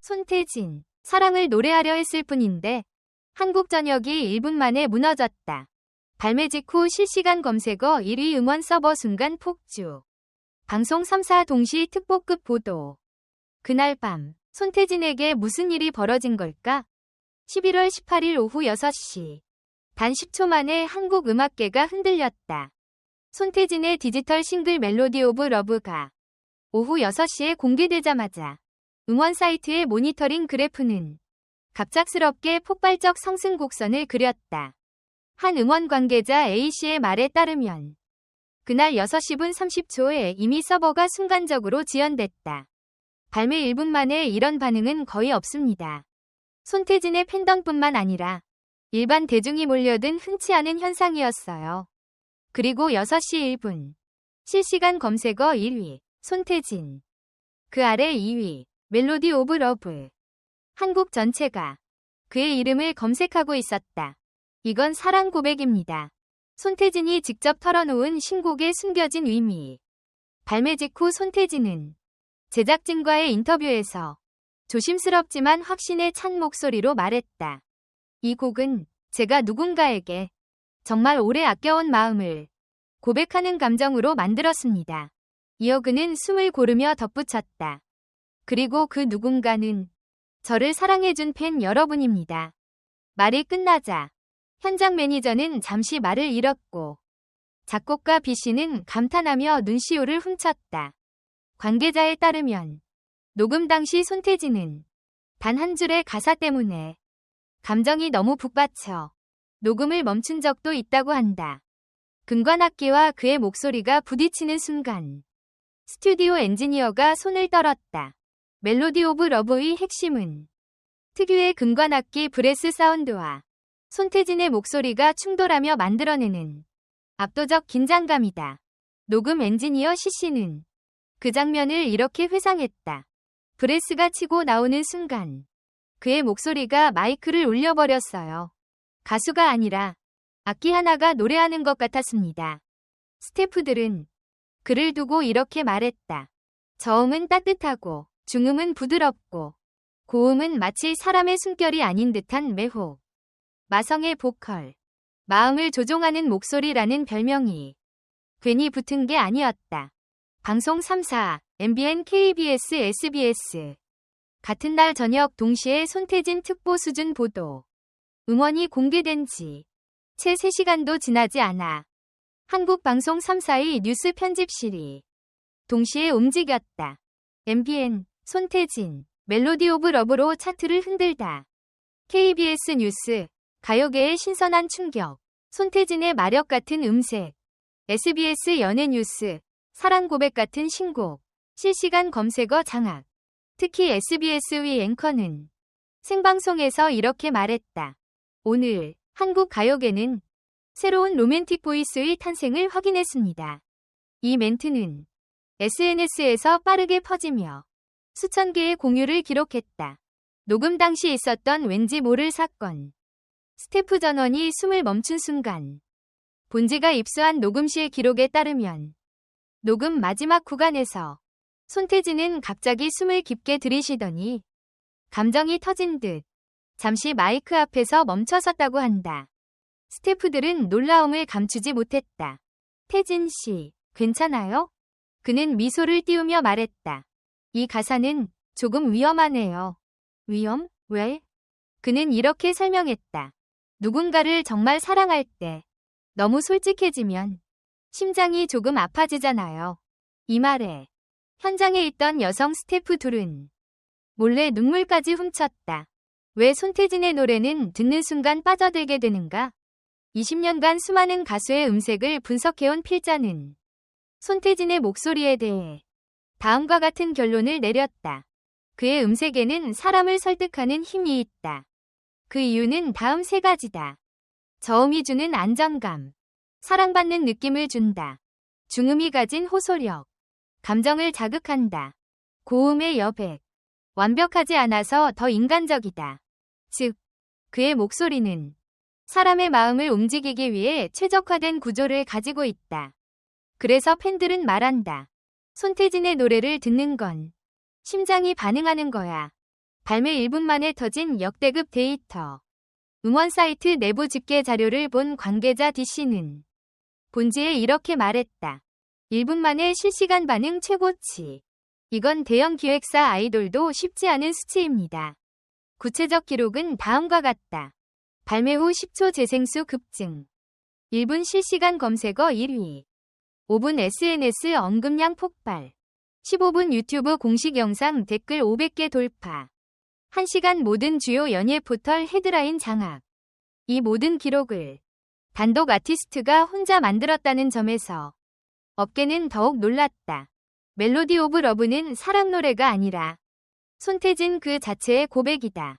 손태진, 사랑을 노래하려 했을 뿐인데 한국 전역이 1분 만에 무너졌다. 발매 직후 실시간 검색어 1위 음원 서버 순간 폭주. 방송 3사 동시 특보급 보도. 그날 밤, 손태진에게 무슨 일이 벌어진 걸까? 11월 18일 오후 6시. 단 10초 만에 한국 음악계가 흔들렸다. 손태진의 디지털 싱글 멜로디 오브 러브가 오후 6시에 공개되자마자 응원 사이트의 모니터링 그래프는 갑작스럽게 폭발적 상승 곡선을 그렸다. 한 응원 관계자 A씨의 말에 따르면 그날 6시 분 30초에 이미 서버가 순간적으로 지연됐다. 발매 1분 만에 이런 반응은 거의 없습니다. 손태진의 팬덤뿐만 아니라 일반 대중이 몰려든 흔치 않은 현상이었어요. 그리고 6시 1분 실시간 검색어 1위 손태진 그 아래 2위 멜로디 오브 러브 한국 전체가 그의 이름을 검색하고 있었다. 이건 사랑 고백입니다. 손태진이 직접 털어놓은 신곡에 숨겨진 의미. 발매 직후 손태진은 제작진과의 인터뷰에서 조심스럽지만 확신에 찬 목소리로 말했다. 이 곡은 제가 누군가에게 정말 오래 아껴온 마음을 고백하는 감정으로 만들었습니다. 이어 그는 숨을 고르며 덧붙였다. 그리고 그 누군가는 저를 사랑해준 팬 여러분입니다. 말이 끝나자 현장 매니저는 잠시 말을 잃었고 작곡가 B씨는 감탄하며 눈시울을 훔쳤다. 관계자에 따르면 녹음 당시 손태진은 단 한 줄의 가사 때문에 감정이 너무 북받쳐 녹음을 멈춘 적도 있다고 한다. 금관악기와 그의 목소리가 부딪히는 순간 스튜디오 엔지니어가 손을 떨었다. 멜로디 오브 러브의 핵심은 특유의 금관악기 브레스 사운드와 손태진의 목소리가 충돌하며 만들어내는 압도적 긴장감이다. 녹음 엔지니어 CC는 그 장면을 이렇게 회상했다. 브레스가 치고 나오는 순간 그의 목소리가 마이크를 울려버렸어요. 가수가 아니라 악기 하나가 노래하는 것 같았습니다. 스태프들은 그를 두고 이렇게 말했다. 저음은 따뜻하고 중음은 부드럽고 고음은 마치 사람의 숨결이 아닌 듯한 매혹. 마성의 보컬. 마음을 조종하는 목소리라는 별명이 괜히 붙은 게 아니었다. 방송 3사, MBN, KBS, SBS. 같은 날 저녁 동시에 손태진 특보 수준 보도. 음원이 공개된 지 채 3시간도 지나지 않아 한국 방송 3사의 뉴스 편집실이 동시에 움직였다. MBN, 손태진, 멜로디 오브 러브로 차트를 흔들다. KBS 뉴스, 가요계의 신선한 충격, 손태진의 마력 같은 음색, SBS 연예 뉴스, 사랑 고백 같은 신곡, 실시간 검색어 장악. 특히 SBS의 앵커는 생방송에서 이렇게 말했다. 오늘 한국 가요계는 새로운 로맨틱 보이스의 탄생을 확인했습니다. 이 멘트는 SNS에서 빠르게 퍼지며 수천 개의 공유를 기록했다. 녹음 당시 있었던 왠지 모를 사건. 스태프 전원이 숨을 멈춘 순간 본지가 입수한 녹음실 기록에 따르면 녹음 마지막 구간에서 손태진은 갑자기 숨을 깊게 들이쉬더니 감정이 터진 듯 잠시 마이크 앞에서 멈춰섰다고 한다. 스태프들은 놀라움을 감추지 못했다. 태진 씨, 괜찮아요? 그는 미소를 띄우며 말했다. 이 가사는 조금 위험하네요. 위험? 왜? 그는 이렇게 설명했다. 누군가를 정말 사랑할 때 너무 솔직해지면 심장이 조금 아파지잖아요. 이 말에 현장에 있던 여성 스태프 둘은 몰래 눈물까지 훔쳤다. 왜 손태진의 노래는 듣는 순간 빠져들게 되는가? 20년간 수많은 가수의 음색을 분석해온 필자는 손태진의 목소리에 대해 다음과 같은 결론을 내렸다. 그의 음색에는 사람을 설득하는 힘이 있다. 그 이유는 다음 세 가지다. 저음이 주는 안정감. 사랑받는 느낌을 준다. 중음이 가진 호소력. 감정을 자극한다. 고음의 여백. 완벽하지 않아서 더 인간적이다. 즉, 그의 목소리는 사람의 마음을 움직이기 위해 최적화된 구조를 가지고 있다. 그래서 팬들은 말한다. 손태진의 노래를 듣는 건 심장이 반응하는 거야. 발매 1분 만에 터진 역대급 데이터. 응원 사이트 내부 집계 자료를 본 관계자 D씨는 본지에 이렇게 말했다. 1분 만에 실시간 반응 최고치. 이건 대형 기획사 아이돌도 쉽지 않은 수치입니다. 구체적 기록은 다음과 같다. 발매 후 10초 재생수 급증. 1분 실시간 검색어 1위. 5분 SNS 언급량 폭발. 15분 유튜브 공식 영상 댓글 500개 돌파. 1시간 모든 주요 연예 포털 헤드라인 장악. 이 모든 기록을 단독 아티스트가 혼자 만들었다는 점에서 업계는 더욱 놀랐다. 멜로디 오브 러브는 사랑 노래가 아니라 손태진 그 자체의 고백이다.